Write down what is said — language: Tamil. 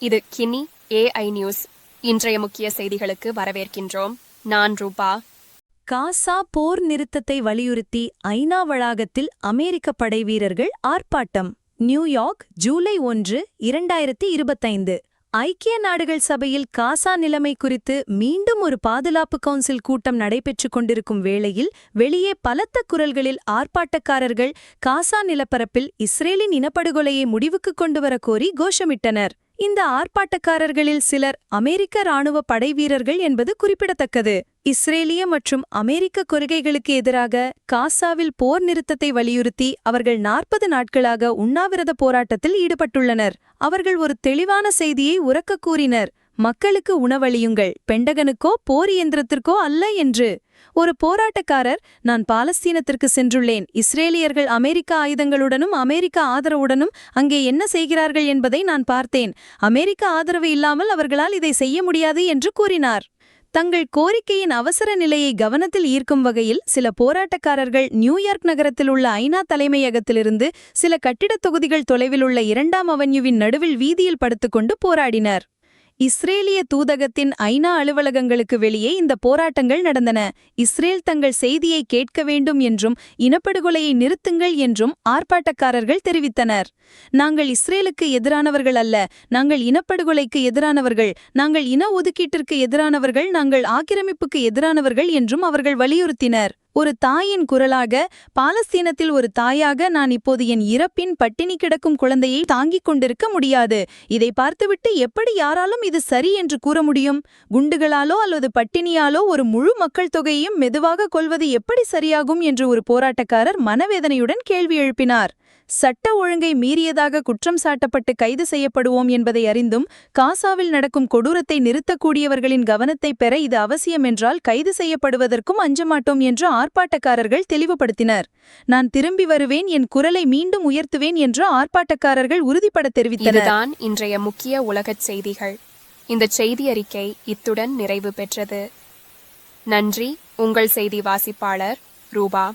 இது கினி ஏஐ நியூஸ் இன்றைய முக்கிய செய்திகளுக்கு வரவேற்கின்றோம். நான் ரூபா. காசா போர் நிறுத்தத்தை வலியுறுத்தி ஐநா வளாகத்தில் அமெரிக்க படைவீரர்கள் ஆர்ப்பாட்டம். நியூயார்க் ஜூலை ஒன்று இரண்டாயிரத்தி இருபத்தைந்து. ஐக்கிய நாடுகள் சபையில் காசா நிலைமை குறித்து மீண்டும் ஒரு பாதுகாப்பு கவுன்சில் கூட்டம் நடைபெற்றுக் கொண்டிருக்கும் வேளையில் வெளியே பலத்த குரல்களில் ஆர்ப்பாட்டக்காரர்கள் காசா நிலப்பரப்பில் இஸ்ரேலின் இனப்படுகொலையை முடிவுக்கு கொண்டுவர கோரி கோஷமிட்டனர். இந்த ஆர்ப்பாட்டக்காரர்களில் சிலர் அமெரிக்க இராணுவ படைவீரர்கள் என்பது குறிப்பிடத்தக்கது. இஸ்ரேலிய மற்றும் அமெரிக்க கொள்கைகளுக்கு எதிராக காசாவில் போர் நிறுத்தத்தை வலியுறுத்தி அவர்கள் நாற்பது நாட்களாக உண்ணாவிரத போராட்டத்தில் ஈடுபட்டுள்ளனர். அவர்கள் ஒரு தெளிவான செய்தியை உறக்க கூறினர். மக்களுக்கு உணவளியுங்கள். பெண்டகனுக்கோ போர் இயந்திரத்திற்கோ அல்ல என்று. ஒரு போராட்டக்காரர் நான் பாலஸ்தீனத்திற்கு சென்றுள்ளேன். இஸ்ரேலியர்கள் அமெரிக்க ஆயுதங்களுடனும் அமெரிக்க ஆதரவுடனும் அங்கே என்ன செய்கிறார்கள் என்பதை நான் பார்த்தேன். அமெரிக்க ஆதரவு இல்லாமல் அவர்களால் இதை செய்ய முடியாது என்று கூறினார். தங்கள் கோரிக்கையின் அவசர நிலையை கவனத்தில் ஈர்க்கும் வகையில் சில போராட்டக்காரர்கள் நியூயார்க் நகரத்தில் உள்ள ஐநா தலைமையகத்திலிருந்து சில கட்டிடத் தொகுதிகள் தொலைவில் உள்ள இரண்டாம் அவன்யூவின் நடுவில் வீதியில் படுத்துக்கொண்டு போராடினர். இஸ்ரேலிய தூதகத்தின் ஐநா அலுவலகங்களுக்கு வெளியே இந்த போராட்டங்கள் நடந்தன. இஸ்ரேல் தங்கள் செய்தியை கேட்க வேண்டும் என்றும் இனப்படுகொலையை நிறுத்துங்கள் என்றும் ஆர்ப்பாட்டக்காரர்கள் தெரிவித்தனர். நாங்கள் இஸ்ரேலுக்கு எதிரானவர்கள் அல்ல நாங்கள் இனப்படுகொலைக்கு எதிரானவர்கள் நாங்கள் இன ஒதுக்கீட்டிற்கு எதிரானவர்கள் நாங்கள் ஆக்கிரமிப்புக்கு எதிரானவர்கள் என்றும் அவர்கள் வலியுறுத்தினர். ஒரு தாயின் குரலாக பாலஸ்தீனத்தில் ஒரு தாயாக நான் இப்போது என் இறப்பின் பட்டினி கிடக்கும் குழந்தையை தாங்கிக் கொண்டிருக்க முடியாது. இதை பார்த்துவிட்டு எப்படி யாராலும் இது சரி என்று கூற முடியும்? குண்டுகளாலோ அல்லது பட்டினியாலோ ஒரு முழு மக்கள் தொகையையும் மெதுவாக கொள்வது எப்படி சரியாகும் என்று ஒரு போராட்டக்காரர் மனவேதனையுடன் கேள்வி எழுப்பினார். சட்ட ஒழுங்கை மீறியதாக குற்றம் சாட்டப்பட்டு கைது செய்யப்படுவோம் என்பதை அறிந்தும் காசாவில் நடக்கும் கொடூரத்தை நிறுத்தக்கூடியவர்களின் கவனத்தை பெற இது அவசியம் என்றால் கைது செய்யப்படுவதற்கும் அஞ்சமாட்டோம் என்று ஆர்ப்பாட்டக்காரர்கள் தெளிவுபடுத்தினர். நான் திரும்பி வருவேன் என் குரலை மீண்டும் உயர்த்துவேன் என்று ஆர்ப்பாட்டக்காரர்கள் உறுதிபட தெரிவித்தனர். இதுதான் இன்றைய முக்கிய உலகச் செய்திகள். இந்த செய்தி அறிக்கை இத்துடன் நிறைவு பெற்றது. நன்றி உங்கள் செய்தி வாசிப்பாளர் ரூபா.